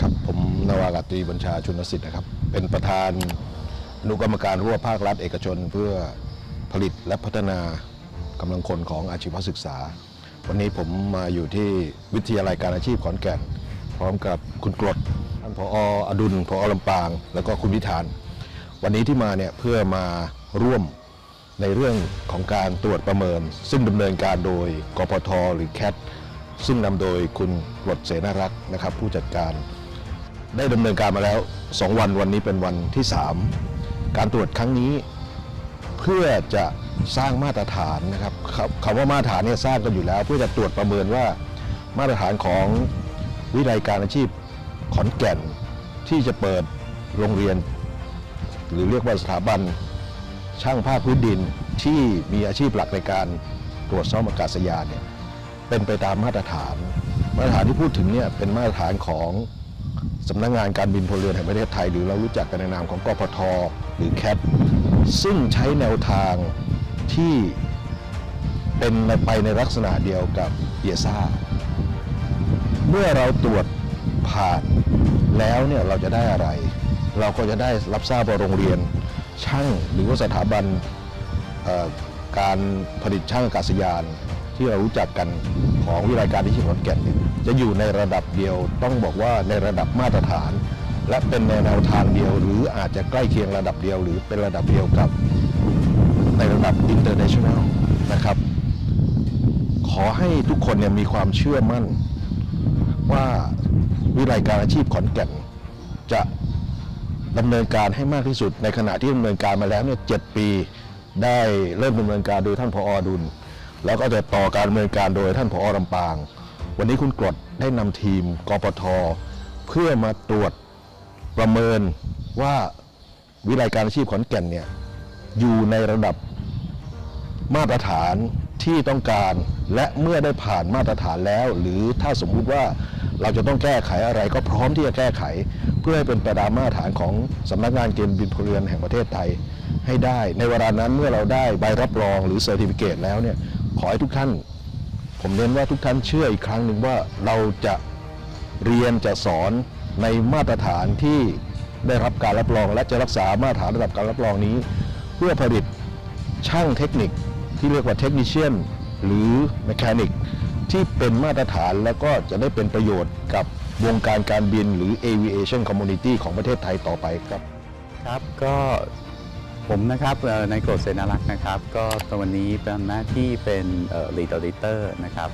ครับผมนาวากาตรีบัญชาชุนสิทธิ์นะครับ เป็นประธานอนุกรรมการร่วมภาครัฐเอกชน เพื่อผลิตและพัฒนากำลังคนของอาชีวศึกษา วันนี้ผมมาอยู่ที่วิทยาลัยการอาชีพขอนแก่น พร้อมกับคุณกรดท่านผออดุลผอลำปาง แล้วก็คุณวิธาน วันนี้ที่มาเนี่ยเพื่อมาร่วมในเรื่องของการตรวจประเมิน ซึ่งดำเนินการโดยกพทหรือแคท ซึ่งนำโดยคุณกรดเสนารักษ์นะครับ ผู้จัดการ ได้ดำเนินการมาแล้ว 2 วันวันนี้เป็นวันที่ 3 การตรวจครั้งนี้ เพื่อจะสร้างมาตรฐานนะครับคำว่ามาตรฐานเนี่ยสร้างกันอยู่แล้ว เพื่อจะตรวจประเมินว่ามาตรฐานของวิทยาลัยการอาชีพขอนแก่นที่จะเปิดโรงเรียน หรือเรียกว่าสถาบันช่างภาคพื้นดินที่มีอาชีพหลักในการตรวจซ่อมอากาศยานเนี่ย เป็นไปตามมาตรฐาน มาตรฐานที่พูดถึงเนี่ยเป็นมาตรฐานของสำนักงานการบินพลเรือนแห่งประเทศไทย หรือเรารู้จักกันในนามของกพทหรือแคทซึ่งใช้แนวทางที่เป็นไปในลักษณะเดียวกับเอซ่า เมื่อเราตรวจผ่านแล้วเนี่ยเราจะได้อะไร เราก็จะได้รับทราบว่าโรงเรียน ช่างหรือว่าสถาบันการผลิตช่างอากาศยาน ที่เรารู้จักกันของวิทยาลัยการที่ชิขอนแก่นเนี่ยจะอยู่ในระดับเดียว ต้องบอกว่าในระดับมาตรฐาน และเป็นในแนวทางเดียว หรืออาจจะใกล้เคียงระดับเดียว หรือเป็นระดับเดียวกับในระดับ international นะครับ ขอให้ทุกคนเนี่ยมีความเชื่อมั่น ว่าวิทยาลัยการอาชีพขอนแก่น จะดำเนินการให้มากที่สุด ในขณะที่ดำเนินการมาแล้วเนี่ยเจ็ดปี ได้เริ่มดำเนินการโดยท่านผอดุล แล้วก็จะต่อการดำเนินการโดยท่านผอลำปาง วันนี้คุณกรดได้นำทีมกปท เพื่อมาตรวจประเมินว่าวิทยาลัยการอาชีพขอนแก่นเนี่ยอยู่ในระดับมาตรฐานที่ต้องการและเมื่อได้ผ่านมาตรฐานแล้ว หรือถ้าสมมุติว่าเราจะต้องแก้ไขอะไรก็พร้อมที่จะแก้ไข เพื่อให้เป็นไปตามมาตรฐานของสำนักงานเกณฑ์บินพลเรือนแห่งประเทศไทยให้ได้ ในเวลานั้นเมื่อเราได้ใบรับรองหรือเซอร์ติฟิเคตแล้วเนี่ย ขอให้ทุกท่าน ผมเน้นว่าทุกท่านเชื่ออีกครั้งหนึ่งว่าเราจะเรียนจะสอนในมาตรฐานที่ได้รับการรับรอง และจะรักษามาตรฐานระดับการรับรองนี้ เพื่อผลิตช่างเทคนิคที่เรียกว่าเทคนิชเชียนหรือแมคานิกที่เป็นมาตรฐานแล้วก็จะได้เป็นประโยชน์กับวงการการบินหรือ aviation community ของประเทศไทยต่อไปครับ ครับก็ ผมนะครับในโกรธเสนารักษ์นะครับ ก็ตอนวันนี้เป็นหน้าที่เป็นลีดออดิเตอร์นะครับ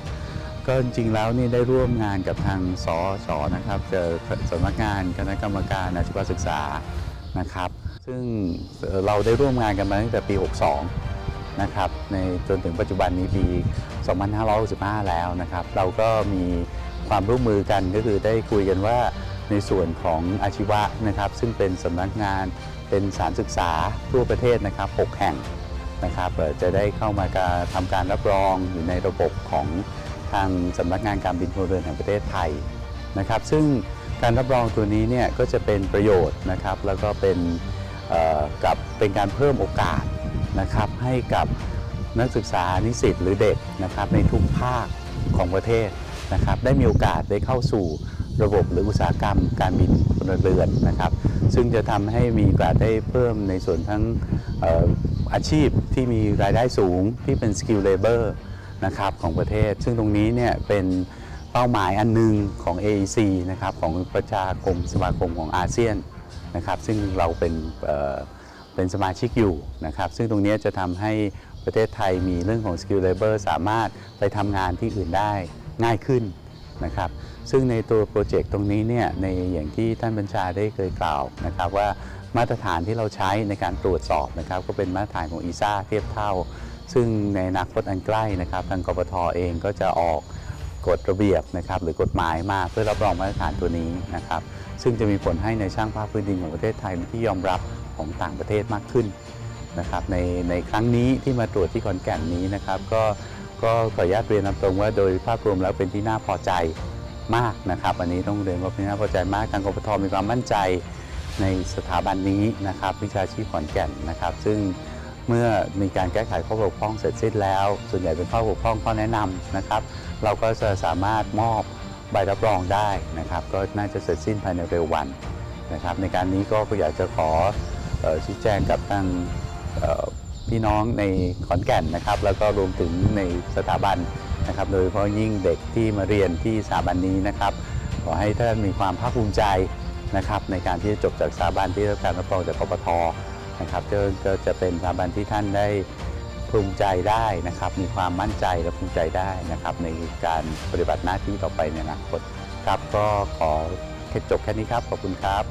ก็จริงแล้วนี่ได้ร่วมงานกับทางสอชอนะครับเจอสำนักงานคณะกรรมการอาชีวศึกษานะครับ ซึ่งเราได้ร่วมงานกันมาตั้งแต่ปี 62 นะครับ ในจนถึงปัจจุบันนี้ปี 2565 แล้วนะครับ เราก็มีความร่วมมือกันก็คือได้คุยกันว่าในส่วนของอาชีวะนะครับ ซึ่งเป็นสำนักงาน เป็นสถารศึกษาทั่วประเทศนะครับ 6 แห่งนะครับจะได้เข้ามาการทำการรับรองอยู่ในระบบของทางสำนักงานการบินพลเรือนแห่งประเทศไทยนะครับ ซึ่งการรับรองตัวนี้เนี่ยก็จะเป็นประโยชน์นะครับ แล้วก็เป็นกับเป็นการเพิ่มโอกาสนะครับให้กับนักศึกษานิสิตหรือเด็กนะครับในทุกภาคของประเทศนะครับ ได้มีโอกาสได้เข้าสู่ระบบหรืออุตสาหกรรมการบินพลเรือนนะครับ ซึ่งจะทำให้มีโอกาสได้เพิ่มในส่วนทั้งออาชีพที่มีรายได้สูงที่เป็น skill labor นะครับของประเทศ ซึ่งตรงนี้เนี่ยเป็นเป้าหมายอันหนึ่งของ AEC นะครับของประชาคมสมาคมของอาเซียนนะครับซึ่งเราเป็นเเป็นสมาชิกอยู่นะครับ ซึ่งตรงนี้จะทำให้ประเทศไทยมีเรื่องของ skill labor สามารถไปทำงานที่อื่นได้ง่ายขึ้น นะครับ ซึ่งในตัวโปรเจกต์ตรงนี้เนี่ยในอย่างที่ท่านบัญชาได้เคยกล่าวนะครับว่ามาตรฐานที่เราใช้ในการตรวจสอบนะครับ ก็เป็นมาตรฐานของอีซ่าเทียบเท่า ซึ่งในอนาคตอันใกล้นะครับทางกปทเองก็จะออกกฎระเบียบนะครับหรือกฎหมายมาเพื่อรับรองมาตรฐานตัวนี้นะครับ ซึ่งจะมีผลให้ในช่างภาพพื้นดินของประเทศไทยเป็นที่ยอมรับของต่างประเทศมากขึ้นนะครับในในครั้งนี้ที่มาตรวจที่ขอนแก่นนี้นะครับ ก็ ก็ขออนุญาตเรียนตามตรงว่าโดยภาพรวมแล้วเป็นที่น่าพอใจมากนะครับ อันนี้ต้องเรียนว่าเป็นที่น่าพอใจมากทางกปทมีความมั่นใจในสถาบันนี้นะครับวิชาชีพขอนแก่นนะครับ ซึ่งเมื่อมีการแก้ไขข้อบกพร่องเสร็จสิ้นแล้ว ส่วนใหญ่เป็นข้อบกพร่องข้อแนะนำนะครับ เราก็จะสามารถมอบใบรับรองได้นะครับ ก็น่าจะเสร็จสิ้นภายในเร็ววันนะครับ ในการนี้ก็อยากจะขอชี้แจงกับทางเอ่อ พี่น้องในขอนแก่นนะครับ แล้วก็รวมถึงในสถาบันนะครับ โดยเฉพาะยิ่งเด็กที่มาเรียนที่สถาบันนี้นะครับ ขอให้ท่านมีความภาคภูมิใจนะครับในการที่จะจบจากสถาบันที่รับการรับรองจากกปทนะครับก็จะเป็นสถาบันที่ท่านได้ภูมิใจได้นะครับ มีความมั่นใจและภูมิใจได้นะครับ ในการปฏิบัติหน้าที่ต่อไปในอนาคตครับก็ขอแค่จบแค่นี้ครับ ขอบคุณครับ